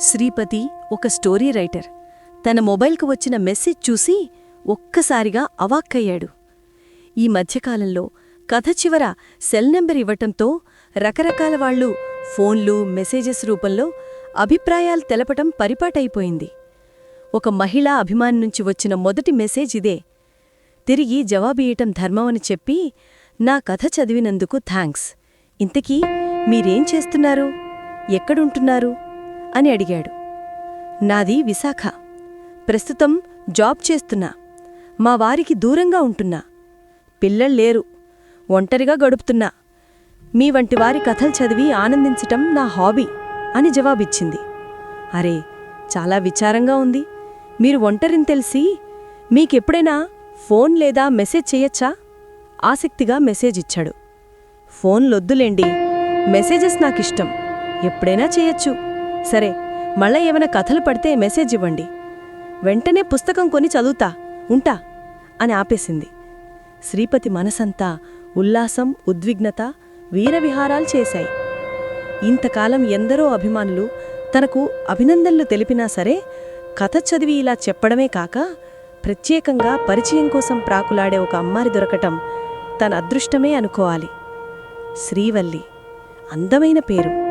శ్రీపతి ఒక story writer. తన మొబైల్కు వచ్చిన మెసేజ్ చూసి ఒక్కసారిగా అవాక్కయ్యాడు. ఈ మధ్యకాలంలో కథ చివర సెల్ నెంబర్ ఇవ్వటంతో రకరకాల వాళ్ళు ఫోన్లు మెసేజెస్ రూపంలో అభిప్రాయాలు తెలపటం పరిపాటైపోయింది. ఒక మహిళా అభిమాని నుంచి వచ్చిన మొదటి మెసేజ్ ఇదే. తిరిగి జవాబియ్యటం ధర్మమని చెప్పి నా కథ చదివినందుకు థాంక్స్. ఇంతకీ మీరేం చేస్తున్నారు? ఎక్కడుంటున్నారు? అని అడిగాడు. నాది విశాఖ. ప్రస్తుతం జాబ్ చేస్తున్నా. మా వారికి దూరంగా ఉంటున్నా. పిల్లల్లేరు ఒంటరిగా గడుపుతున్నా. మీ వంటి వారి కథలు చదివి ఆనందించటం నా హాబీ అని జవాబిచ్చింది. అరే చాలా విచారంగా ఉంది. మీరు ఒంటరిని తెలిసి మీకెప్పుడైనా ఫోన్ లేదా మెసేజ్ చేయొచ్చా? ఆసక్తిగా మెసేజ్ ఇచ్చాడు. ఫోన్లొద్దులేండి. మెసేజెస్ నాకిష్టం. ఎప్పుడైనా చేయొచ్చు. సరే మళ్ళా ఏమైనా కథలు పడితే మెసేజ్ ఇవ్వండి. వెంటనే పుస్తకం కొని చదువుతా ఉంటా అని ఆపేసింది. శ్రీపతి మనసంతా ఉల్లాసం ఉద్విగ్నత వీరవిహారాలు చేశాయి. ఇంతకాలం ఎందరో అభిమానులు తనకు అభినందనలు తెలిపినా సరే కథ చదివి ఇలా చెప్పడమే కాక ప్రత్యేకంగా పరిచయం కోసం ప్రాకులాడే ఒక అమ్మారి దొరకటం తన అదృష్టమే అనుకోవాలి. శ్రీవల్లి అందమైన పేరు.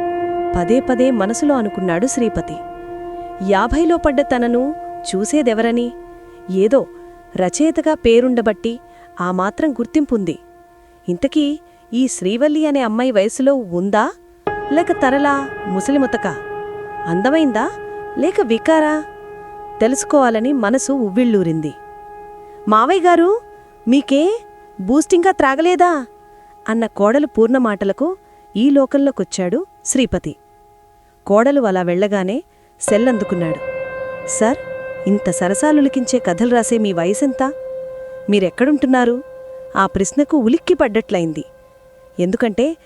పదే పదే మనసులో అనుకున్నాడు శ్రీపతి. యాభైలో పడ్డ తనను చూసేదెవరని? ఏదో రచయితగా పేరుండబట్టి ఆ మాత్రం గుర్తింపుంది. ఇంతకీ ఈ శ్రీవల్లి అనే అమ్మాయి వయసులో ఉందా? లేక తరలా ముసలిముతక? అందమైందా? లేక వికారా? తెలుసుకోవాలని మనసు ఉవ్విళ్ళూరింది. మావయ్య గారు మీకే బూస్టింగా త్రాగలేదా? అన్న కోడలు పూర్ణ మాటలకు ఈ లోకంలోకొచ్చాడు శ్రీపతి. కోడలు అలా వెళ్ళగానే సెల్లందుకున్నాడు. సార్ ఇంత సరసాలులికించే కథలు రాసే మీ వయసెంత? మీరెక్కడుంటున్నారు? ఆ ప్రశ్నకు ఉలిక్కి పడ్డట్లయింది. ఎందుకంటే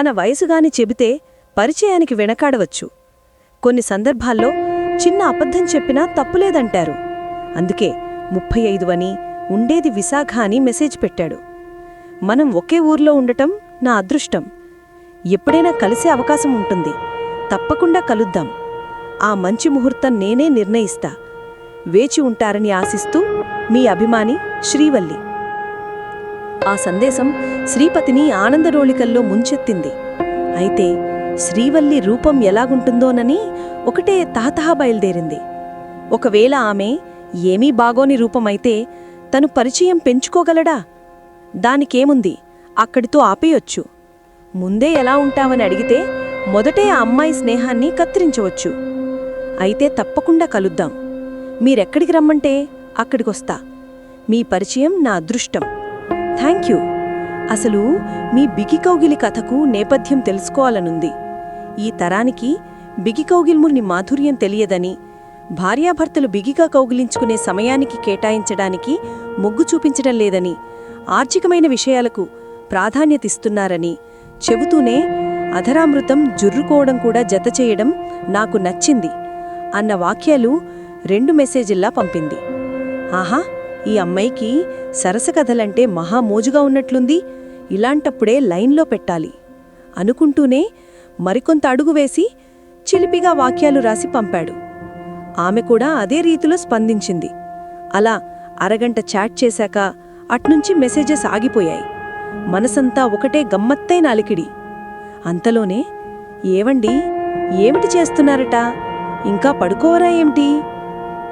తన వయసుగాని చెబితే పరిచయానికి వెనకాడవచ్చు. కొన్ని సందర్భాల్లో చిన్న అబద్ధం చెప్పినా తప్పులేదంటారు. అందుకే ముప్పై ఐదు అని ఉండేది విశాఖ అని మెసేజ్ పెట్టాడు. మనం ఒకే ఊర్లో ఉండటం నా అదృష్టం. ఎప్పుడైనా కలిసే అవకాశం ఉంటుంది. తప్పకుండా కలుద్దాం. ఆ మంచి ముహూర్తం నేనే నిర్ణయిస్తా. వేచి ఉంటారని ఆశిస్తూ మీ అభిమాని శ్రీవల్లి. ఆ సందేశం శ్రీపతిని ఆనందరోళికల్లో ముంచెత్తింది. అయితే శ్రీవల్లి రూపం ఎలాగుంటుందోనని ఒకటే తహతహ బయలుదేరింది. ఒకవేళ ఆమె ఏమీ బాగోని రూపమైతే తను పరిచయం పెంచుకోగలడా? దానికేముంది? అక్కడితో ఆపేయొచ్చు. ముందే ఎలా ఉంటావని అడిగితే మొదటే ఆ అమ్మాయి స్నేహాన్ని కత్తిరించవచ్చు. అయితే తప్పకుండా కలుద్దాం. మీరెక్కడికి రమ్మంటే అక్కడికొస్తా. మీ పరిచయం నా అదృష్టం. Thank you. అసలు మీ బిగికౌగిలి కథకు నేపథ్యం తెలుసుకోవాలనుంది. ఈ తరానికి బిగికౌగిల్ముని మాధుర్యం తెలియదని భార్యాభర్తలు బిగిగా కౌగిలించుకునే సమయానికి కేటాయించడానికి మొగ్గు చూపించడం లేదని ఆర్థికమైన విషయాలకు ప్రాధాన్యతిస్తున్నారని చెబుతూనే అధరామృతం జుర్రుకోవడం కూడా జత చేయడం నాకు నచ్చింది అన్న వాక్యాలు రెండు మెసేజిల్లా పంపింది. ఆహా ఈ అమ్మాయికి సరస కథలంటే మహామోజుగా ఉన్నట్లుంది. ఇలాంటప్పుడే లైన్లో పెట్టాలి. అనుకుంటూనే మరికొంత అడుగు వేసి చిలిపిగా వాక్యాలు రాసి పంపాడు. ఆమె కూడా అదే రీతిలో స్పందించింది. అలా అరగంట చాట్ చేశాక అట్నుంచి మెసేజెస్ ఆగిపోయాయి. మనసంతా ఒకటే గమ్మత్తైన అలికిడి. అంతలోనే ఏవండి? ఏమిటి చేస్తున్నారట? ఇంకా పడుకోవరా ఏమిటి?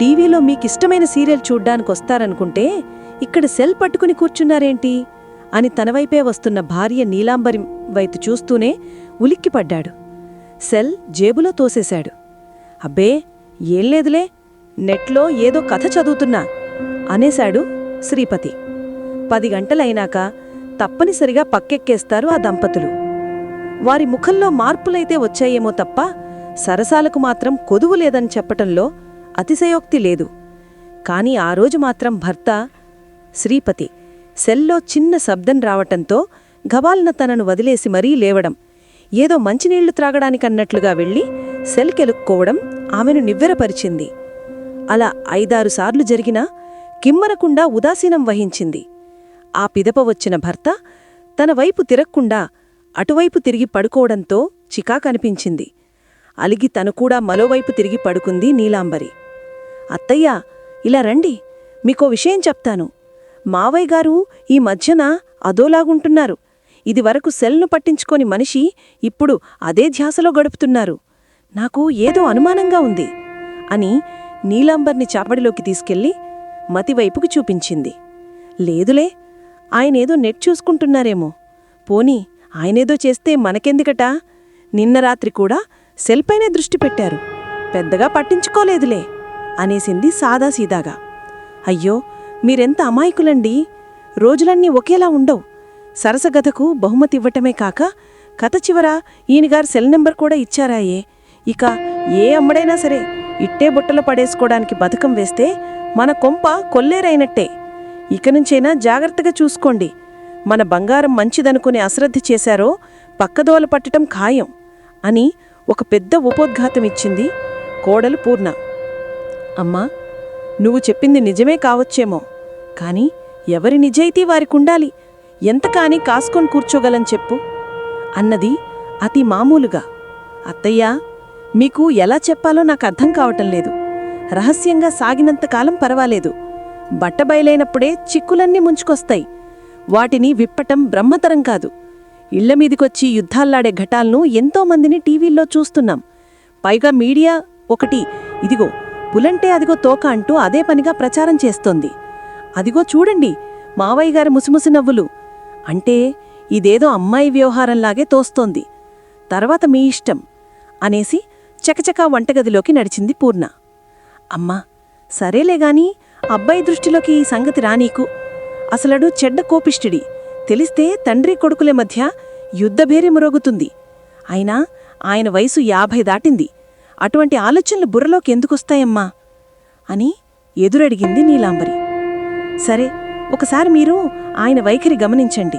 టీవీలో మీకిష్టమైన సీరియల్ చూడ్డానికి వస్తారనుకుంటే ఇక్కడ సెల్ పట్టుకుని కూర్చున్నారేంటి? అని తనవైపే వస్తున్న భార్య నీలాంబరి వైపు చూస్తూనే ఉలిక్కిపడ్డాడు. సెల్ జేబులో తోసేశాడు. అబ్బే ఏం లేదులే నెట్లో ఏదో కథ చదువుతున్నా అనేశాడు శ్రీపతి. పది గంటలైనాక తప్పనిసరిగా పక్కెక్కేస్తారు ఆ దంపతులు. వారి ముఖంలో మార్పులైతే వచ్చాయేమో తప్ప సరసాలకు మాత్రం కొదువు లేదని చెప్పటంలో అతిశయోక్తి లేదు. కాని ఆ రోజు మాత్రం భర్త శ్రీపతి సెల్లో చిన్న శబ్దం రావటంతో గబాల్న తనను వదిలేసి మరీ లేవడం ఏదో మంచినీళ్ళు త్రాగడానికన్నట్లుగా వెళ్ళి సెల్ కెలుక్కోవడం ఆమెను నివ్వెరపరిచింది. అలా ఐదారు సార్లు జరిగినా కిమ్మనకుండా ఉదాసీనం వహించింది. ఆ పిదప వచ్చిన భర్త తన వైపు తిరక్కుండా అటువైపు తిరిగి పడుకోవడంతో చికాకనిపించింది అలిగి తను కూడా మరోవైపు తిరిగి పడుకుంది నీలాంబరి. అత్తయ్య ఇలా రండి మీకో విషయం చెప్తాను. మావయ్య గారు ఈ మధ్యన అదోలాగుంటున్నారు. ఇదివరకు సెల్ను పట్టించుకోని మనిషి ఇప్పుడు అదే ధ్యాసలో గడుపుతున్నారు. నాకు ఏదో అనుమానంగా ఉంది అని నీలాంబర్ని చాపడిలోకి తీసుకెళ్ళి మతివైపుకు చూపించింది. లేదులే ఆయనేదో నెట్ చూసుకుంటున్నారేమో. పోనీ ఆయనేదో చేస్తే మనకెందుకట? నిన్న రాత్రి కూడా సెల్పైనే దృష్టి పెట్టారు. పెద్దగా పట్టించుకోలేదులే అనేసింది సాదాసీదాగా. అయ్యో మీరెంత అమాయకులండి? రోజులన్నీ ఒకేలా ఉండవు. సరసగథకు బహుమతి ఇవ్వటమే కాక కథ చివర ఈయనగారు సెల్ నెంబర్ కూడా ఇచ్చారాయే. ఇక ఏ అమ్మడైనా సరే ఇట్టే బుట్టలు పడేసుకోవడానికి బతుకం వేస్తే మన కొంప కొల్లేరైనట్టే. ఇక నుంచైనా జాగ్రత్తగా చూసుకోండి. మన బంగారం మంచిదనుకుని అశ్రద్ధ చేశారో పక్కదోల పట్టటం ఖాయం అని ఒక పెద్ద ఉపోద్ఘాతం ఇచ్చింది కోడలు పూర్ణ. అమ్మా నువ్వు చెప్పింది నిజమే కావచ్చేమో కాని ఎవరి నిజాయితీ వారికుండాలి? ఎంత కాని కాసుకొని కూర్చోగలని చెప్పు అన్నది అతి మామూలుగా. అత్తయ్యా మీకు ఎలా చెప్పాలో నాకు అర్థం కావటం లేదు. రహస్యంగా సాగినంతకాలం పర్వాలేదు. బట్టబయలైనప్పుడే చిక్కులన్నీ ముంచుకొస్తాయి. వాటిని విప్పటం బ్రహ్మతరం కాదు. ఇళ్ళ మీదికొచ్చి యుద్ధాల్లాడే ఘటాలను ఎంతోమందిని టీవీల్లో చూస్తున్నాం. పైగా మీడియా ఒకటి ఇదిగో పులంటే అదిగో తోక అంటూ అదే పనిగా ప్రచారం చేస్తోంది. అదిగో చూడండి మావయ్య గారి ముసిముసి నవ్వులు. అంటే ఇదేదో అమ్మాయి వ్యవహారంలాగే తోస్తోంది. తర్వాత మీ ఇష్టం అనేసి చకచకా వంటగదిలోకి నడిచింది పూర్ణ. అమ్మా సరేలేగాని అబ్బాయి దృష్టిలోకి ఈ సంగతి రానీకు. అసలడు చెడ్డ కోపిష్టిడి తెలిస్తే తండ్రి కొడుకుల మధ్య యుద్ధభేరి మురోగుతుంది. అయినా ఆయన వయసు యాభై దాటింది. అటువంటి ఆలోచనలు బుర్రలోకి ఎందుకొస్తాయమ్మా? అని ఎదురడిగింది నీలాంబరి. సరే ఒకసారి మీరు ఆయన వైఖరి గమనించండి.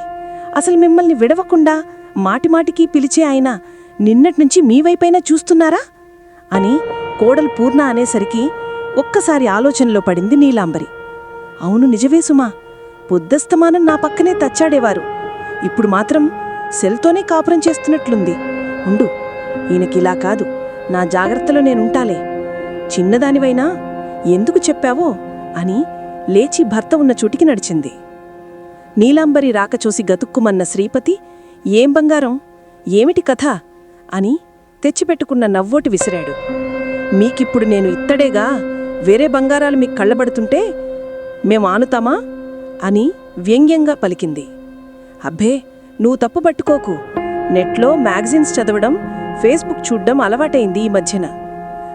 అసలు మిమ్మల్ని విడవకుండా మాటిమాటికి పిలిచే ఆయన నిన్నట్నుంచి మీ వైపైనా చూస్తున్నారా? అని కోడలు పూర్ణ అనేసరికి ఒక్కసారి ఆలోచనలో పడింది నీలాంబరి. అవును నిజవే సుమా. పొద్దస్తమానం నా పక్కనే తచ్చాడేవారు. ఇప్పుడు మాత్రం సెల్తోనే కాపురం చేస్తున్నట్లుంది. ఉండు ఈయనకిలా కాదు. నా జాగ్రత్తలో నేనుంటాలే. చిన్నదానివైనా ఎందుకు చెప్పావో అని లేచి భర్త ఉన్న చోటికి నడిచింది. నీలాంబరి రాక చూసి గతుక్కుమన్న శ్రీపతి ఏం బంగారం? ఏమిటి కథ? అని తెచ్చిపెట్టుకున్న నవ్వోటి విసిరాడు. మీకిప్పుడు నేను ఇత్తడేగా? వేరే బంగారాలు మీకు కళ్ళబడుతుంటే మేం ఆనుతామా? అని వ్యంగ్యంగా పలికింది. అబ్బే నువ్వు తప్పు పట్టుకోకు. నెట్లో మ్యాగజైన్స్ చదవడం ఫేస్బుక్ చూడ్డం అలవాటైంది ఈ మధ్యన.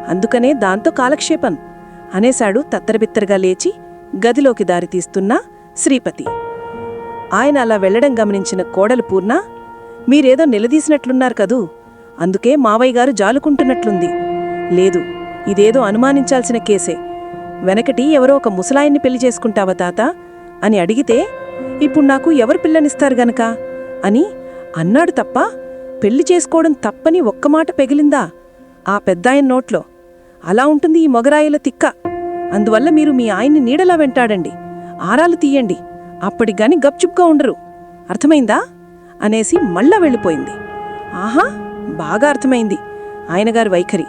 అందుకనే దాంతో కాలక్షేపం అనేశాడు తత్తరబిత్తరగా లేచి గదిలోకి దారితీస్తున్న శ్రీపతి. ఆయన అలా వెళ్ళడం గమనించిన కోడలు పూర్ణ మీరేదో నిలదీసినట్లున్నారు కదూ. అందుకే మావయ్య గారు జాలుకుంటున్నట్లుంది. లేదు ఇదేదో అనుమానించాల్సిన కేసే. వెనకటి ఎవరో ఒక ముసలాయిన్ని పెళ్ళి చేసుకుంటావా తాత? అని అడిగితే ఇప్పుడు నాకు ఎవరు పిల్లనిస్తారు గనక? అని అన్నాడు తప్ప పెళ్ళి చేసుకోవడం తప్పని ఒక్క మాట పెగిలిందా? ఆ పెద్దాయన నోట్లో అలా ఉంటుంది ఈ మొగరాయిల తిక్క. అందువల్ల మీరు మీ ఆయన్ని నీడలా వెంటాడండి. ఆరాలు తీయండి. అప్పటిగాని గప్చుప్గా ఉండరు. అర్థమైందా? అనేసి మళ్ళా వెళ్ళిపోయింది. ఆహా! బాగా అర్థమైంది. ఆయనగారి వైఖరి.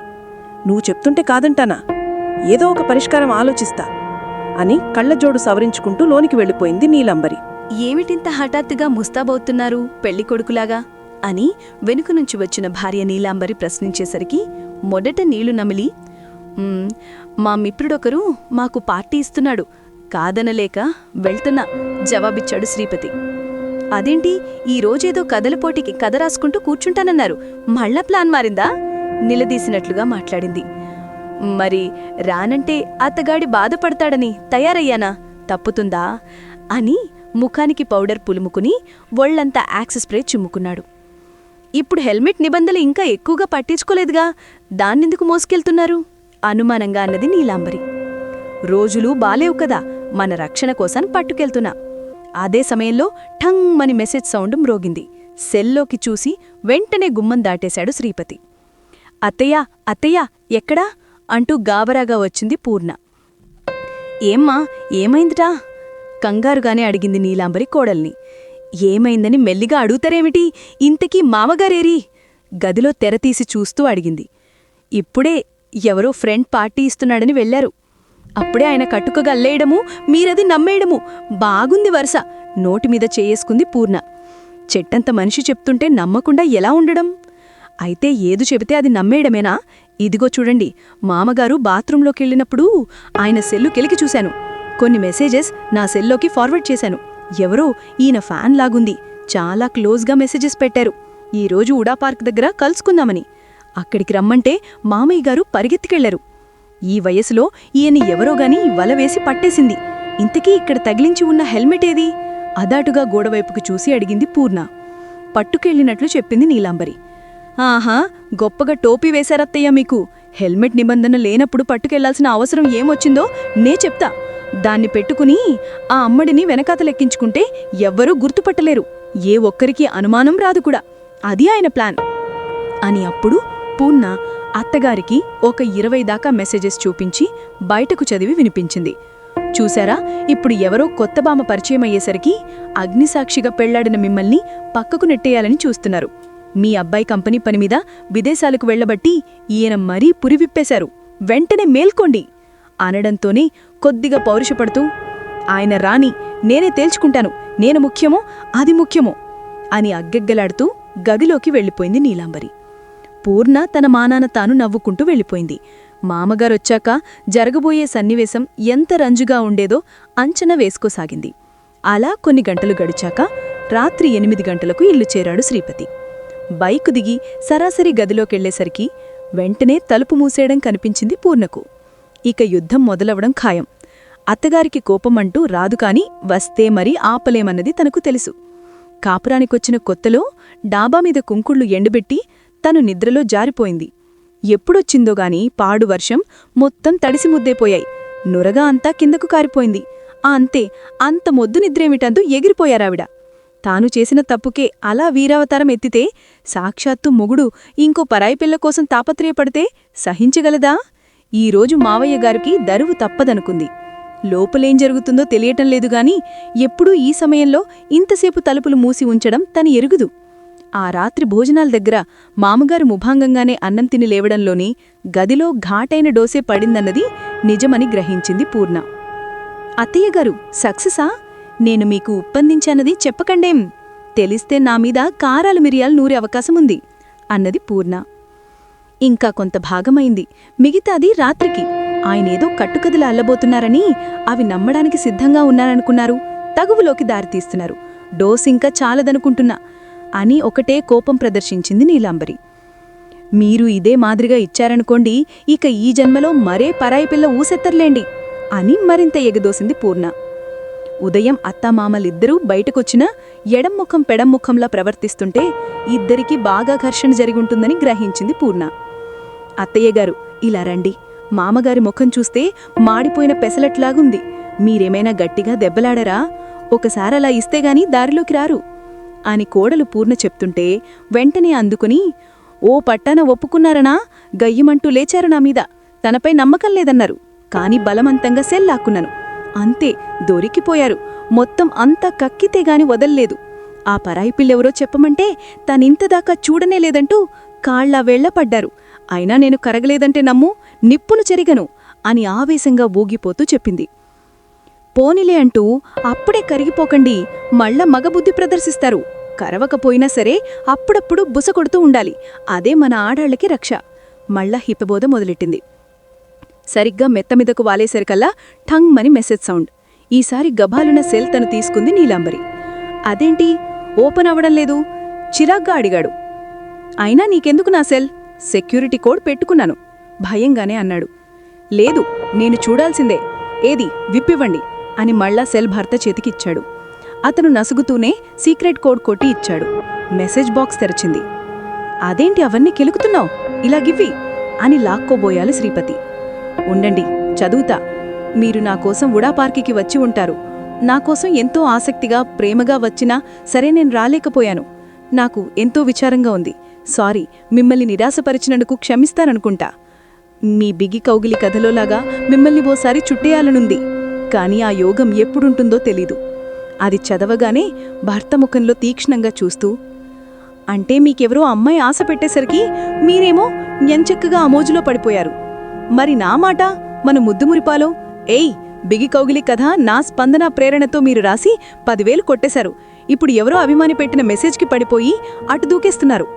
నువ్వు చెప్తుంటే కాదంటానా? ఏదో ఒక పరిష్కారం ఆలోచిస్తా. అని కళ్ళజోడు సవరించుకుంటూ లోనికి వెళ్ళిపోయింది నీలంబరి. ఏమిటింత హఠాత్తుగా ముస్తాబవుతున్నారు పెళ్ళి కొడుకులాగా అని వెనుక నుంచి వచ్చిన భార్య నీలాంబరి ప్రశ్నించేసరికి మొదట నీళ్ళు నమిలి మా మిత్రుడొకరు మాకు పార్టీ ఇస్తున్నాడు కాదనలేక వెళ్తున్నా జవాబిచ్చాడు శ్రీపతి. అదేంటి ఈ రోజేదో కథల పోటీకి కథ రాసుకుంటూ కూర్చుంటానన్నారు మళ్ళా ప్లాన్ మారిందా? నిలదీసినట్లుగా మాట్లాడింది. మరి రానంటే అత్తగాడి బాధపడతాడని తయారయ్యానా? తప్పుతుందా? అని ముఖానికి పౌడర్ పులుముకుని ఒళ్ళంతా యాక్సెస్ స్ప్రే చిమ్ముకున్నాడు. ఇప్పుడు హెల్మెట్ నిబంధనలు ఇంకా ఎక్కువగా పట్టించుకోలేదుగా దాన్నెందుకు మోసుకెళ్తున్నారు? అనుమానంగా అన్నది నీలాంబరి. రోజులు బాలేవు కదా మన రక్షణ కోసం పట్టుకెళ్తున్నా. అదే సమయంలో ఠంగ్ మని మెసేజ్ సౌండ్ మ్రోగింది. సెల్లోకి చూసి వెంటనే గుమ్మం దాటేశాడు శ్రీపతి. అత్తయ్య అత్తయ్య ఎక్కడా? అంటూ గాబరాగా వచ్చింది పూర్ణ. ఏమ్మా ఏమైందిటా కంగారుగానే అడిగింది నీలాంబరి కోడల్ని. ఏమైందని మెల్లిగా అడుగుతారేమిటి? ఇంతకీ మామగారేరి? గదిలో తెరతీసి చూస్తూ అడిగింది. ఇప్పుడే ఎవరో ఫ్రెండ్ పార్టీ ఇస్తున్నాడని వెళ్ళారు అప్పుడే ఆయన కట్టుకగల్లేయడము మీరది నమ్మేయడము. బాగుంది వరుస. నోటిమీద చేయేసుకుంది చేసుకుంది పూర్ణ. చెట్టంత మనిషి చెప్తుంటే నమ్మకుండా ఎలా ఉండడం? అయితే ఏదు చెబితే అది నమ్మేయడమేనా? ఇదిగో చూడండి మామగారు బాత్రూంలోకెళ్ళినప్పుడు ఆయన సెల్లు కెలికి చూశాను. కొన్ని మెసేజెస్ నా సెల్లోకి ఫార్వర్డ్ చేశాను. ఎవరో ఈయన ఫ్యాన్ లాగుంది. చాలా క్లోజ్గా మెసేజెస్ పెట్టారు. ఈరోజు ఉడా పార్క్ దగ్గర కలుసుకుందామని. అక్కడికి రమ్మంటే మామయ్య గారు పరిగెత్తికెళ్ళారు ఈ వయసులో ఈయన ఎవరో గాని వల వేసి పట్టేసింది. ఇంతకీ ఇక్కడ తగిలించి ఉన్న హెల్మెట్ ఏది? అదాటుగా గోడవైపుకు చూసి అడిగింది పూర్ణ. పట్టుకెళ్ళినట్లు చెప్పింది నీలాంబరి. ఆహా గొప్పగా టోపీ వేశారత్తయ్య మీకు. హెల్మెట్ నిబంధన లేనప్పుడు పట్టుకెళ్ళాల్సిన అవసరం ఏమొచ్చిందో నే చెప్తా. దాన్ని పెట్టుకుని ఆ అమ్మడిని వెనకాతలెక్కించుకుంటే ఎవ్వరూ గుర్తుపట్టలేరు. ఏ ఒక్కరికి అనుమానం రాదు కూడా. అది ఆయన ప్లాన్. అని అప్పుడు పూర్ణ అత్తగారికి ఒక ఇరవై దాకా మెసేజెస్ చూపించి బయటకు చదివి వినిపించింది. చూశారా? ఇప్పుడు ఎవరో కొత్త బామ పరిచయం అయ్యేసరికి అగ్నిసాక్షిగా పెళ్ళాడిన మిమ్మల్ని పక్కకు నెట్టేయాలని చూస్తున్నారు. మీ అబ్బాయి కంపెనీ పని మీద విదేశాలకు వెళ్ళబట్టి ఈయన మరీ పురివిప్పేశారు. వెంటనే మేల్కోండి అనడంతోనే కొద్దిగా పౌరుషపడుతూ ఆయన రాని నేనే తేల్చుకుంటాను నేను ముఖ్యమో అది ముఖ్యమో అని అగ్గెగ్గలాడుతూ గదిలోకి వెళ్ళిపోయింది నీలాంబరి. పూర్ణ తన మానాన తాను నవ్వుకుంటూ వెళ్ళిపోయింది. మామగారొచ్చాక జరగబోయే సన్నివేశం ఎంత రంజుగా ఉండేదో అంచనా వేసుకోసాగింది. అలా కొన్ని గంటలు గడిచాక రాత్రి ఎనిమిది గంటలకు ఇల్లు చేరాడు శ్రీపతి. బైకు దిగి సరాసరి గదిలోకెళ్ళేసరికి వెంటనే తలుపు మూసేయడం కనిపించింది పూర్ణకు. ఇక యుద్ధం మొదలవడం ఖాయం. అత్తగారికి కోపమంటూ రాదు కాని వస్తే మరీ ఆపలేమన్నది తనకు తెలుసు. కాపురానికొచ్చిన కొత్తలో డాబా మీద కుంకుళ్ళు ఎండుబెట్టి తను నిద్రలో జారిపోయింది. ఎప్పుడొచ్చిందోగాని పాడువర్షం పాడు వర్షం మొత్తం తడిసి ముద్దైపోయాయి. నురగా అంతా కిందకు కారిపోయింది. ఆ అంతే అంత మొద్దు నిద్రేమిటందు ఎగిరిపోయారావిడ. తాను చేసిన తప్పుకే అలా వీరావతారం ఎత్తితే సాక్షాత్తు మొగుడు ఇంకో పరాయి పిల్ల కోసం తాపత్రయపడితే సహించగలదా? ఈరోజు మావయ్య గారికి దరువు తప్పదనుకుంది. లోపలేం జరుగుతుందో తెలియటం లేదుగాని ఎప్పుడూ ఈ సమయంలో ఇంతసేపు తలుపులు మూసి ఉంచడం తన ఎరుగుదు. ఆ రాత్రి భోజనాల దగ్గర మామగారు ముభాంగంగానే అన్నం తిని లేవడంలోని గదిలో ఘాటైన డోసే పడిందన్నది నిజమని గ్రహించింది పూర్ణ. అత్తయ్యగారు సక్సెసా? నేను మీకు ఉప్పందించానది చెప్పకండేం? తెలిస్తే నా మీద కారాలు మిరియాలు నూరే అవకాశముంది అన్నది పూర్ణ. ఇంకా కొంత భాగమైంది. మిగతాది రాత్రికి. ఆయనేదో కట్టుకథలు అల్లబోతున్నారని అవి నమ్మడానికి సిద్ధంగా ఉన్నారనుకున్నారు. తగువులోకి దారితీస్తున్నారు డోస్ ఇంకా చాలదనుకుంటున్నా అని ఒకటే కోపం ప్రదర్శించింది నీలాంబరి. మీరు ఇదే మాదిరిగా ఇచ్చారనుకోండి ఇక ఈ జన్మలో మరే పరాయి పిల్ల ఊసెత్తర్లేండి అని మరింత ఎగదోసింది పూర్ణ. ఉదయం అత్తామామలిద్దరూ బయటకొచ్చినా ఎడంముఖం పెడంముఖంలా ప్రవర్తిస్తుంటే ఇద్దరికీ బాగా ఘర్షణ జరిగుంటుందని గ్రహించింది పూర్ణ. అత్తయ్యగారు ఇలా రండి. మామగారి ముఖం చూస్తే మాడిపోయిన పెసలట్లాగుంది. మీరేమైనా గట్టిగా దెబ్బలాడరా? ఒకసారి అలా ఇస్తేగాని దారిలోకి రారు. అని కోడలు పూర్ణ చెప్తుంటే వెంటనే అందుకుని ఓ పట్టాన ఒప్పుకున్నారనా? గయ్యమంటూ లేచారు నా మీద. తనపై నమ్మకం లేదన్నారు. కాని బలవంతంగా సెల్లాక్కున్నాను అంతే దొరికిపోయారు. మొత్తం అంతా కక్కితేగాని వదల్లేదు. ఆ పరాయి పిల్లెవరో చెప్పమంటే తనింతదాకా చూడనే లేదంటూ కాళ్ళా వెళ్ళపడ్డారు అయినా నేను కరగలేదంటే నమ్ము నిప్పును చెరిగను అని ఆవేశంగా ఊగిపోతూ చెప్పింది. పోనిలే అంటూ అప్పుడే కరిగిపోకండి మళ్ళా మగబుద్ధి ప్రదర్శిస్తారు. కరవకపోయినా సరే అప్పుడప్పుడు బుస కొడుతూ ఉండాలి అదే మన ఆడాళ్ళకి రక్ష. మళ్ళా హిపబోధ మొదలెట్టింది. సరిగ్గా మెత్తమిదకు వాలేసరికల్లా ఠంగ్ మని మెసేజ్ సౌండ్. ఈసారి గభాలున సెల్ తను తీసుకుంది నీలాంబరి. అదేంటి? ఓపెన్ అవ్వడం లేదు. చిరాగ్గా అడిగాడు. అయినా నీకెందుకు నా సెల్? సెక్యూరిటీ కోడ్ పెట్టుకున్నాను. భయంగానే అన్నాడు. లేదు నేను చూడాల్సిందే. ఏది? విప్పివ్వండి అని మళ్ళా సెల్ భర్త చేతికిచ్చాడు. అతను నసుగుతూనే సీక్రెట్ కోడ్ కొట్టి ఇచ్చాడు. మెసేజ్ బాక్స్ తెరచింది. అదేంటి? అవన్నీ కెలుకుతున్నావు? ఇలా గివ్వి? అని లాక్కోబోయాలి శ్రీపతి. ఉండండి చదువుతా. మీరు నా కోసం ఉడా పార్కికి వచ్చి ఉంటారు. నా కోసం ఎంతో ఆసక్తిగా ప్రేమగా వచ్చినా సరే నేను రాలేకపోయాను. నాకు ఎంతో విచారంగా ఉంది. సారీ మిమ్మల్ని నిరాశపరిచినందుకు క్షమిస్తాననుకుంటా. మీ బిగి కౌగిలి కథలోలాగా మిమ్మల్ని ఓసారి చుట్టేయాలనుంది. కాని ఆ యోగం ఎప్పుడుంటుందో తెలీదు. అది చదవగానే భర్త ముఖంలో తీక్ష్ణంగా చూస్తూ అంటే మీకెవరో అమ్మాయి ఆశ పెట్టేసరికి మీరేమో ఎంచక్కగా అమోజులో పడిపోయారు. మరి నా మాట? మన ముద్దుమురిపాలో? ఏయ్ బిగి కౌగిలి కథ నా స్పందన ప్రేరణతో మీరు రాసి పదివేలు కొట్టేశారు. ఇప్పుడు ఎవరో అభిమాని పెట్టిన మెసేజ్కి పడిపోయి అటు దూకేస్తున్నారు.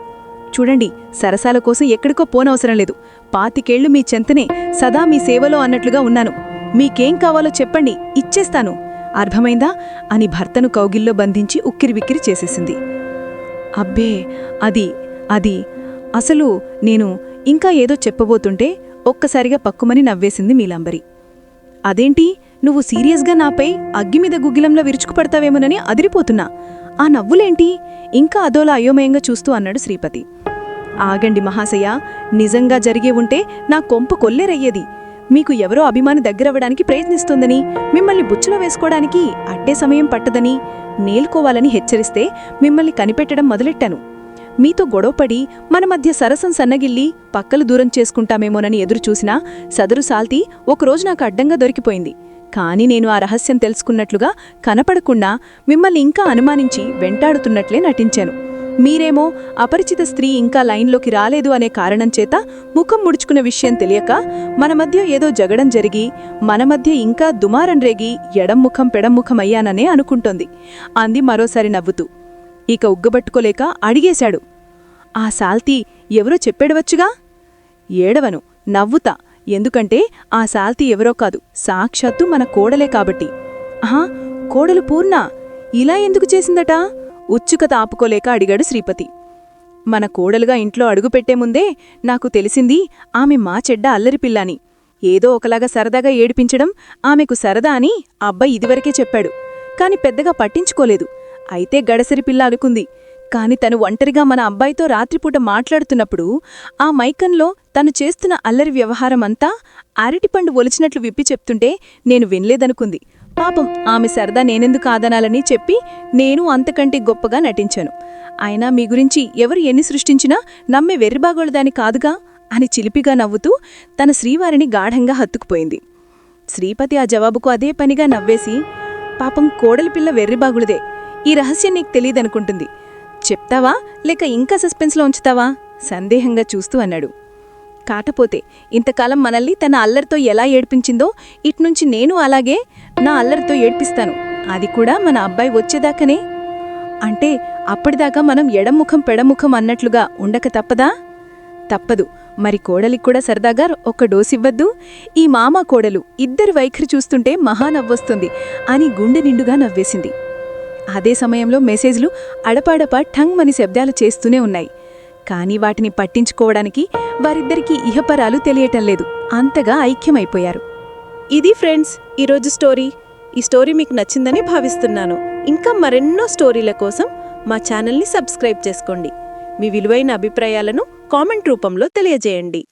చూడండి సరసాల కోసం ఎక్కడికో పోనవసరం లేదు. పాతికేళ్ళు మీ చెంతనే సదా మీ సేవలో అన్నట్లుగా ఉన్నాను. మీకేం కావాలో చెప్పండి ఇచ్చేస్తాను. అర్థమైందా? అని భర్తను కౌగిల్లో బంధించి ఉక్కిరిబిక్కిరి చేసేసింది. అబ్బే అది అది అసలు నేను ఇంకా ఏదో చెప్పబోతుంటే ఒక్కసారిగా పక్కుమని నవ్వేసింది మీలాంబరి అదేంటి? నువ్వు సీరియస్గా నాపై అగ్గిమీద గుగ్గిలంలో విరుచుకుపడతావేమోనని అదిరిపోతున్నా. ఆ నవ్వులేంటి? ఇంకా అదోలా అయోమయంగా చూస్తూ అన్నాడు శ్రీపతి. ఆగండి మహాశయ నిజంగా జరిగే ఉంటే నా కొంప కొల్లేరయ్యేది. మీకు ఎవరో అభిమాని దగ్గరవ్వడానికి ప్రయత్నిస్తోందని మిమ్మల్ని బుచ్చులో వేసుకోవడానికి అట్టే సమయం పట్టదని నేల్కోవాలని హెచ్చరిస్తే మిమ్మల్ని కనిపెట్టడం మొదలెట్టాను. మీతో గొడవపడి మన మధ్య సరసం సన్నగిల్లి పక్కలు దూరం చేసుకుంటామేమోనని ఎదురుచూసినా సదరు సాల్తీ ఒకరోజు నాకు అడ్డంగా దొరికిపోయింది. కాని నేను ఆ రహస్యం తెలుసుకున్నట్లుగా కనపడకుండా మిమ్మల్ని ఇంకా అనుమానించి వెంటాడుతున్నట్లే నటించాను. మీరేమో అపరిచిత స్త్రీ ఇంకా లైన్లోకి రాలేదు అనే కారణం చేత ముఖం ముడుచుకున్న విషయం తెలియక మన మధ్య ఏదో జగడం జరిగి మన మధ్య ఇంకా దుమారం రేగి ఎడం ముఖం పెడం ముఖం అయ్యాననే అనుకుంటోంది. అంది మరోసారి నవ్వుతూ. ఇక ఉగ్గబట్టుకోలేక అడిగేశాడు. ఆ సాల్తీ ఎవరో చెప్పేడవచ్చుగా? ఏడవను నవ్వుతా. ఎందుకంటే ఆ సాల్తీ ఎవరో కాదు సాక్షాత్తు మన కోడలే కాబట్టి. ఆహా కోడలు పూర్ణ. ఇలా ఎందుకు చేసిందట? ఉచ్చుక తాపుకోలేక అడిగాడు శ్రీపతి. మన కోడలుగా ఇంట్లో అడుగుపెట్టే ముందే నాకు తెలిసింది ఆమె మా చెడ్డ అల్లరిపిల్లని ఏదో ఒకలాగా సరదాగా ఏడిపించడం ఆమెకు సరదా అని అబ్బాయి ఇదివరకే చెప్పాడు. కాని పెద్దగా పట్టించుకోలేదు. అయితే గడసరి పిల్ల అనుకుంది. కాని తను ఒంటరిగా మన అబ్బాయితో రాత్రిపూట మాట్లాడుతున్నప్పుడు ఆ మైకంలో తను చేస్తున్న అల్లరి వ్యవహారమంతా అరటిపండు ఒలిచినట్లు విప్పి చెప్తుంటే నేను వినలేదనుకుంది. పాపం ఆమె సరదా నేనెందుకు ఆదనాలని చెప్పి నేను అంతకంటే గొప్పగా నటించాను. అయినా మీ గురించి ఎవరు ఎన్ని సృష్టించినా నమ్మే వెర్రిబాగోళదాని కాదుగా అని చిలిపిగా నవ్వుతూ తన శ్రీవారిని గాఢంగా హత్తుకుపోయింది. శ్రీపతి ఆ జవాబుకు అదే పనిగా నవ్వేసి పాపం కోడలి పిల్ల వెర్రిబాగుడిదే. ఈ రహస్యం నీకు తెలియదనుకుంటుంది చెప్తావా? లేక ఇంకా సస్పెన్స్లో ఉంచుతావా? సందేహంగా చూస్తూ అన్నాడు. కాకపోతే ఇంతకాలం మనల్ని తన అల్లరితో ఎలా ఏడ్పించిందో ఇట్నుంచి నేను అలాగే నా అల్లరితో ఏడ్పిస్తాను. అది కూడా మన అబ్బాయి వచ్చేదాకనే. అంటే అప్పటిదాకా మనం ఎడముఖం పెడముఖం అన్నట్లుగా ఉండక తప్పదా? తప్పదు. మరి కోడలికి కూడా సరదాగా ఒక డోసివ్వద్దు ఈ మామ కోడలు ఇద్దరి వైఖరి చూస్తుంటే మహానవ్వొస్తుంది అని గుండె నిండుగా నవ్వేసింది. అదే సమయంలో మెసేజ్లు అడపాడపా ఠంగ్ మని శబ్దాలు చేస్తూనే ఉన్నాయి. కానీ వాటిని పట్టించుకోవడానికి వారిద్దరికీ ఇహపరాలు తెలియటం లేదు. అంతగా ఐక్యమైపోయారు. ఇది ఫ్రెండ్స్ ఈరోజు స్టోరీ. ఈ స్టోరీ మీకు నచ్చిందని భావిస్తున్నాను. ఇంకా మరెన్నో స్టోరీల కోసం మా ఛానల్ని సబ్స్క్రైబ్ చేసుకోండి. మీ విలువైన అభిప్రాయాలను కామెంట్ రూపంలో తెలియజేయండి.